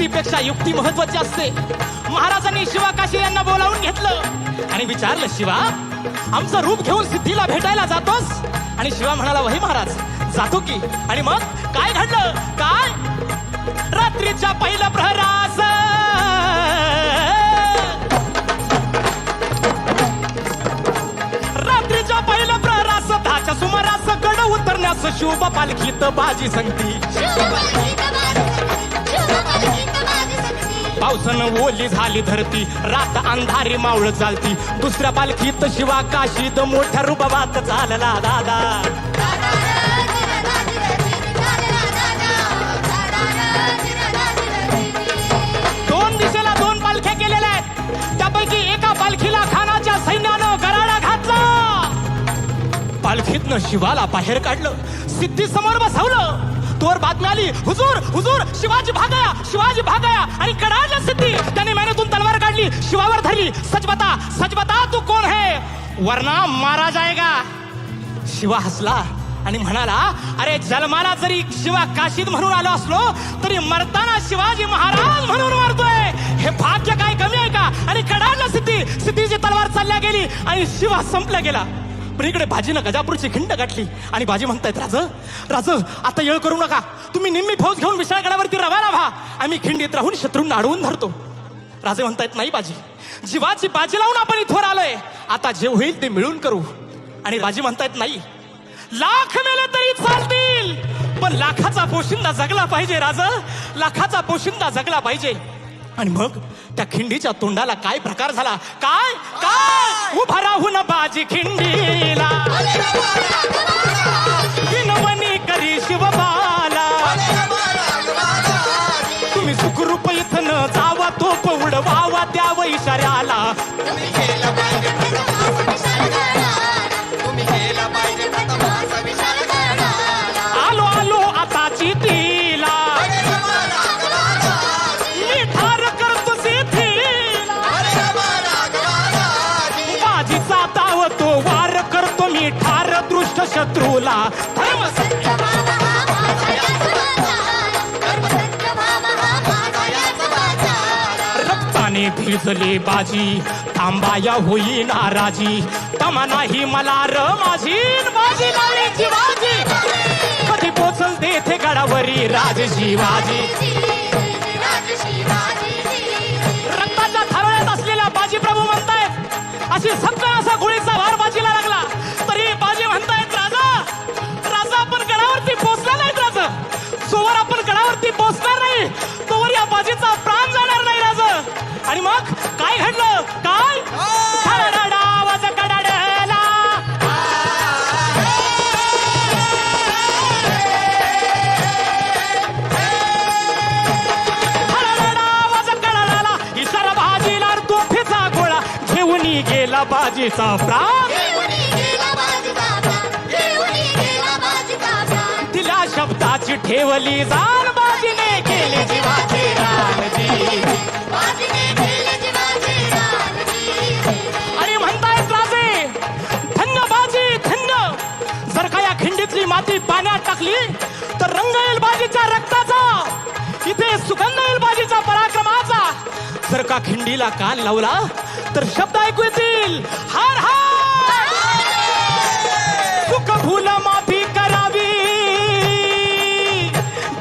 युक्तीपेक्षा युक्ती महत्वाची असते. महाराजांनी शिवा काशी यांना बोलावून घेतलं. आणि विचारलं शिवा आमचं रूप घेऊन सिद्धीला भेटायला जातोस? आणि शिवा म्हणाला वही महाराज जातो की. आणि मग काय घडलं? काय? रात्रीच्या पहिल्या प्रहरास! रात्रीच्या पहिल्या प्रहरास दहाच्या सुमारास गड उतरण्यास शिवबा पालखीत बाजी संगती पावसानं ओली झाली धरती रात अंधारी मावळ चालती दुसऱ्या पालखीत शिवा काशीत मोठ्या रुबाबात चालला दादा. दोन दिशेला दोन पालख्या केलेल्या आहेत. त्यापैकी एका पालखीला खानाच्या सैन्यानं गराडा घातला. पालखीतनं शिवाला बाहेर काढलं सिद्धी समोर बसवलं. तोर बातमी आली. हुजूर हुजूर शिवाजी भागाया शिवाजी भागाया. आणि कडाडला सिद्धी त्याने मेहनतून तलवार काढली शिवावर धरली. सच बता सच बता तू कोण है? वरना मारा जाएगा शिवा हसला आणि म्हणाला अरे जन्माला जरी शिवा काशीद म्हणून आलो असलो तरी मरताना शिवाजी महाराज म्हणून मरतोय. हे भाग्य काय कमी आहे का? आणि कडाडला सिद्धी सिद्धीची तलवार चालल्या गेली आणि शिवा संपला गेला. इकडे भाजीनं गजापूरची खिंड गाठली. आणि भाजी म्हणतायत राज राज आता येळ करू नका. तुम्ही निम्मी फौज घेऊन विशाळगडावरती रवाना व्हा. आम्ही खिंडीत राहून शत्रूंना अडवून धरतो. राजे म्हणतायत नाही बाजी. जीवाची बाजी लावून आपण इथवर आलोय. आता जे होईल ते मिळून करू. आणि बाजी म्हणतायत नाही. लाख मेले तरी चालतील पण लाखाचा पोशिंदा जगला पाहिजे राज. लाखाचा पोशिंदा जगला पाहिजे. आणि मग त्या खिंडीच्या तोंडाला काय प्रकार झाला? काय? काय? उभा राहून बाजी खिंडीला. विनवणी करी शिवबाला. तुम्ही सुखरूप इथं न जावा तो पवड वावा त्या वैशाऱ्याला दृष्ट रक्ताने भिजले बाजी. थांबाया होई नाराजी तमा नाही मला र माझी. बाजी लावली कधी पोचल देते गडावरी राज शिवाजी रक्ताच्या थारोळ्यात असलेल्या बाजी प्रभू म्हणतायत. अशी सगळा बाजीचा प्राण तिला शब्दाची ठेवली जाण बाजीने केली जीवाची रानजी। एका खिंडीला कान लावला तर शब्द ऐकू येतील. हार हार! सुख फुल माफी करावी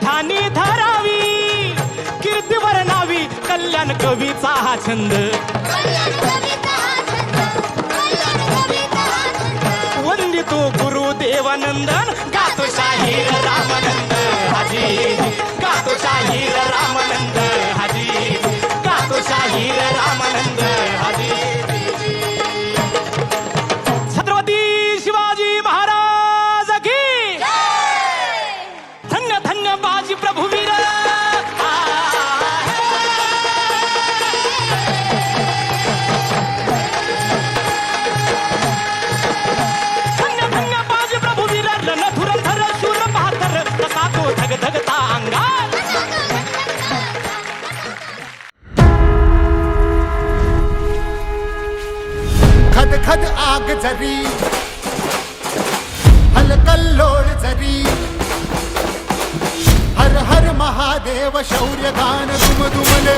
ठाणी धरावी कीर्ती वर्णावी कल्याण कवीचा हा छंद. वंदितो गुरु देवानंदन गातो शाहीर रामानंद हाजी. गातो शाहीर रामानंद हाजी. गातो शाहीर रामानंद आग जरी हलकल्लोळ जरी हर हर महादेव शौर्य गान दुमदुमले.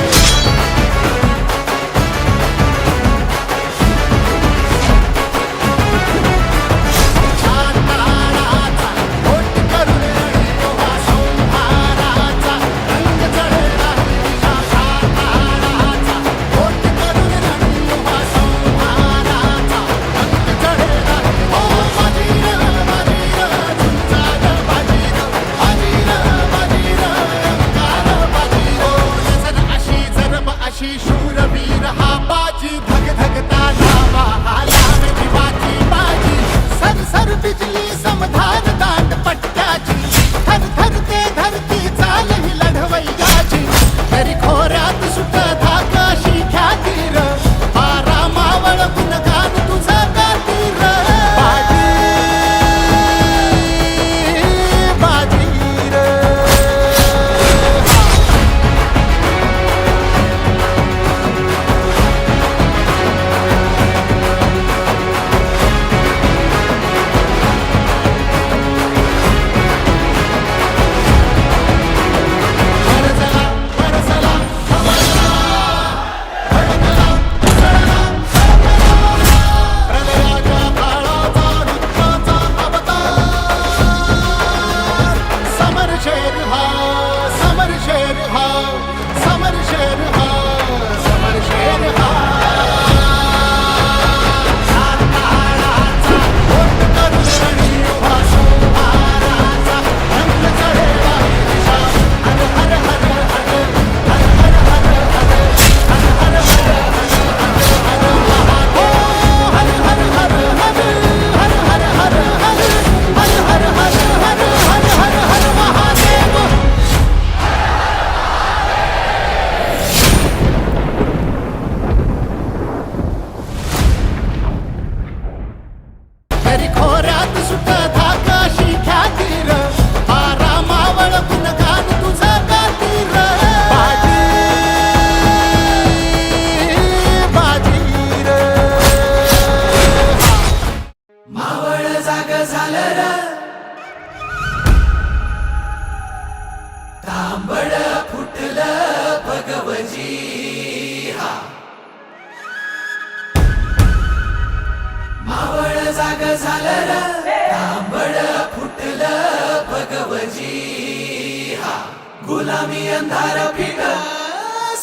गुलामी अंधार फिट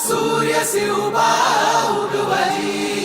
सूर्य उभा उगवली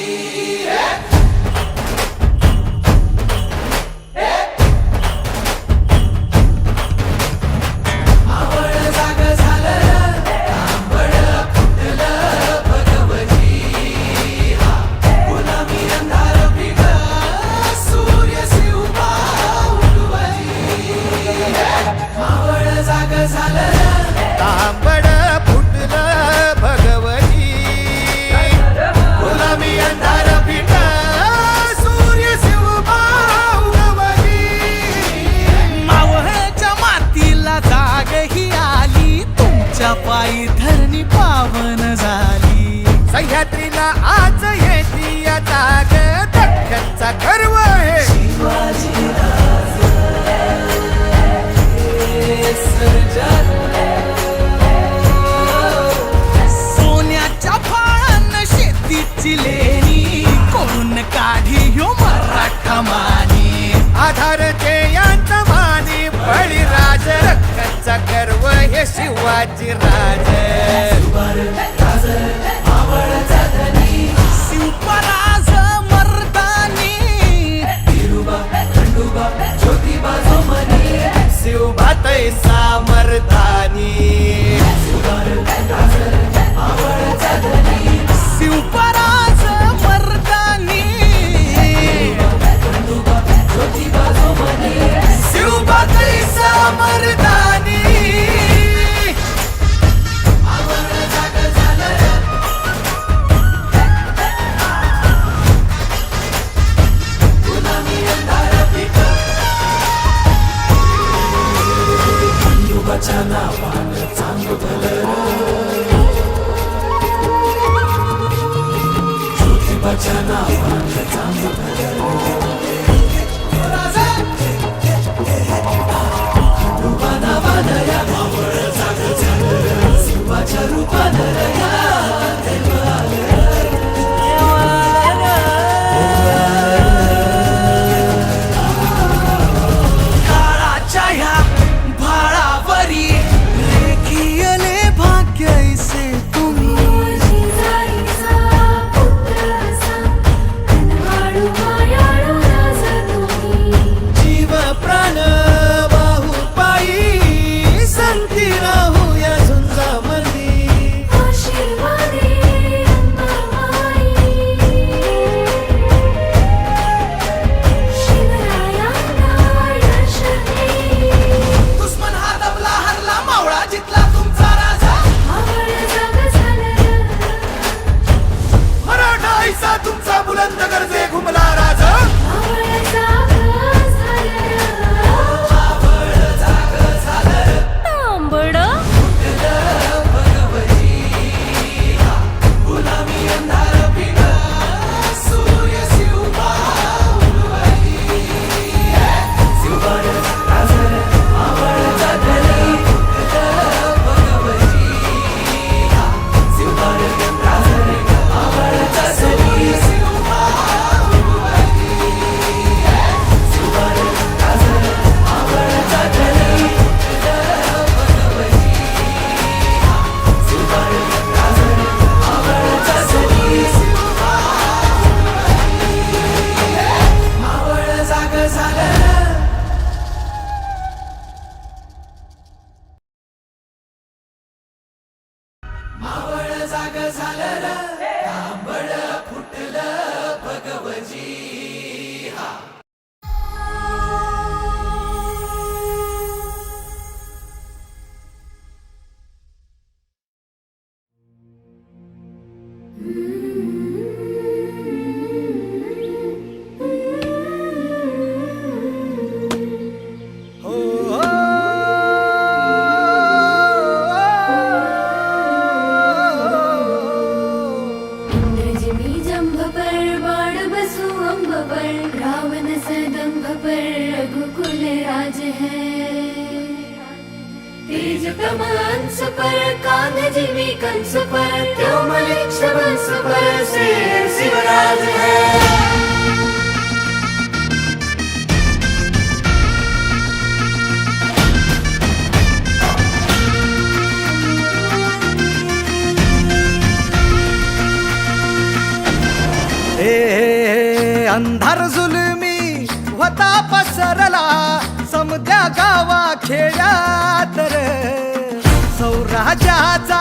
शिवाजी राजे. शिवपराज मर्दानी. ज्योतिबा शिवभा तैसा मर्दानी शिवपराज मर्दानी. शिवभा तैसा मर्दानी तेज पर कंस पर पर शिवराज है अंधार जुलमी होता पसरला. समद्या गावा खेड्यात रे. सौराजाचा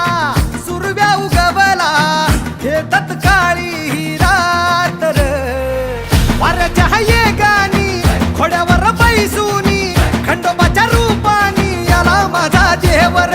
सुरव्या उगवला हे तत्काळी हिरात रे. वाऱ्याच्या ये गाणी खोड्यावर बैसूनी खंडोबाच्या रूपानी याला माझा देवर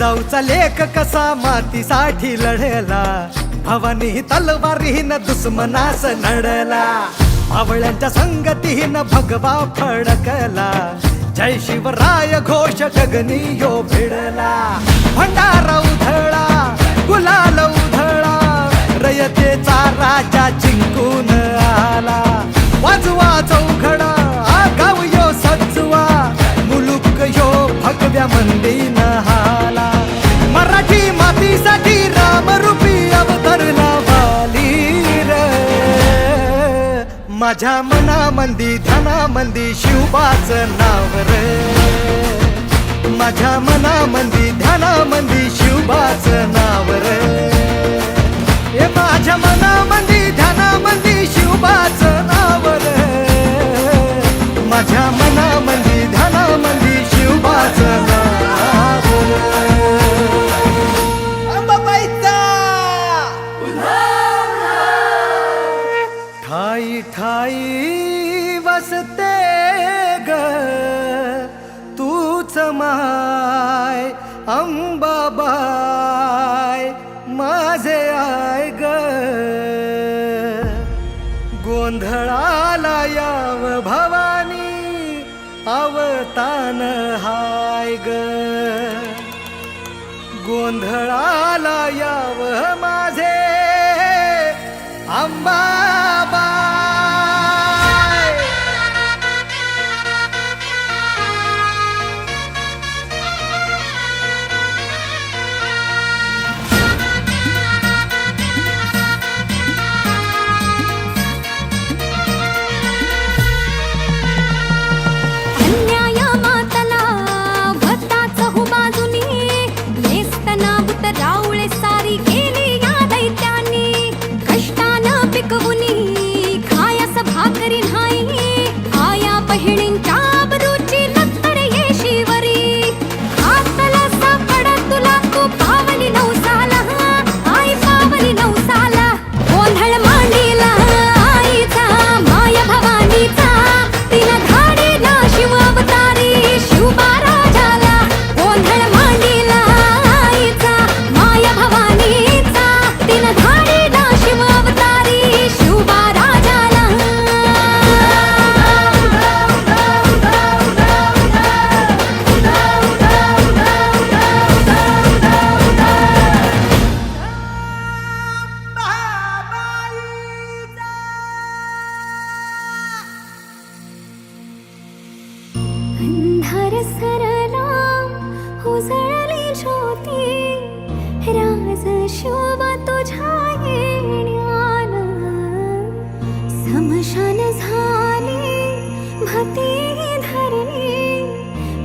जिजाऊचा लेख कसा मातीसाठी लढला? भवानी तलवारीन दुश्मनास नडला. आवळ्यांच्या संगतीन भगवा फडकला. जय शिवराय घोष गगनी यो भिडला. भंडारा उधळा गुलाल उधळा. रयतेचा राजा जिंकून आला. वाजवा चौघडा गाव यो सजवा. मुलुक यो भगव्या मंदिर माझ्या मनामंदी ध्यानामंदी शिवबाच नाव रे. माझ्या मनामंदी ध्यानामंदी शिवबाच नाव रे. हे माझ्या मनामंदी ध्यानामंदी शिवबाच नाव रे. माझ्या मनामंदी ध्यानामंदी शिवबाच नाव वसते ग. तूच माय अंबाबाय माझे आय ग. गोंधळाला याव भवानी अवतान हाय ग. गोंधळाला याव समशानधाले भते धरणे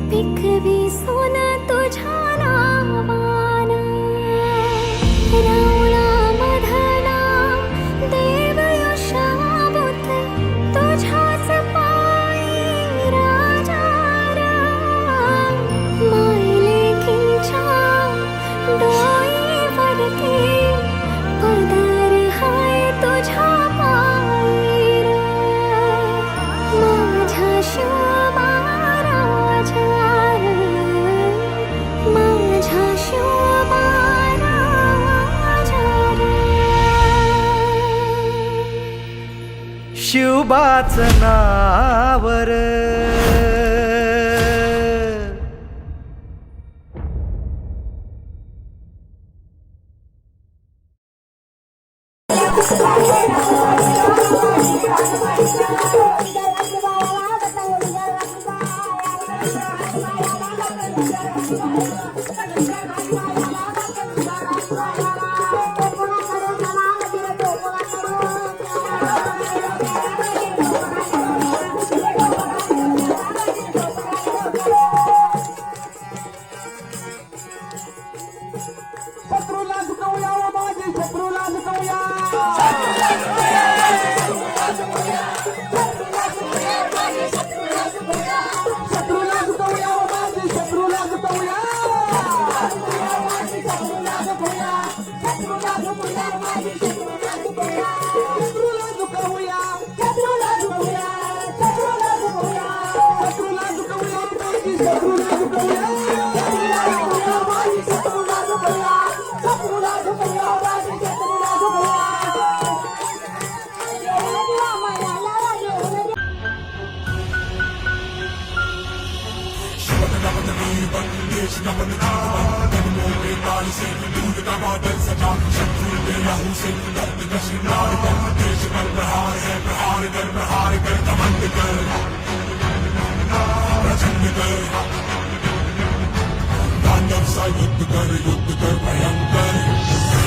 पिखी विठुबाच नावर. युद्ध कर युद्ध कर भयंकर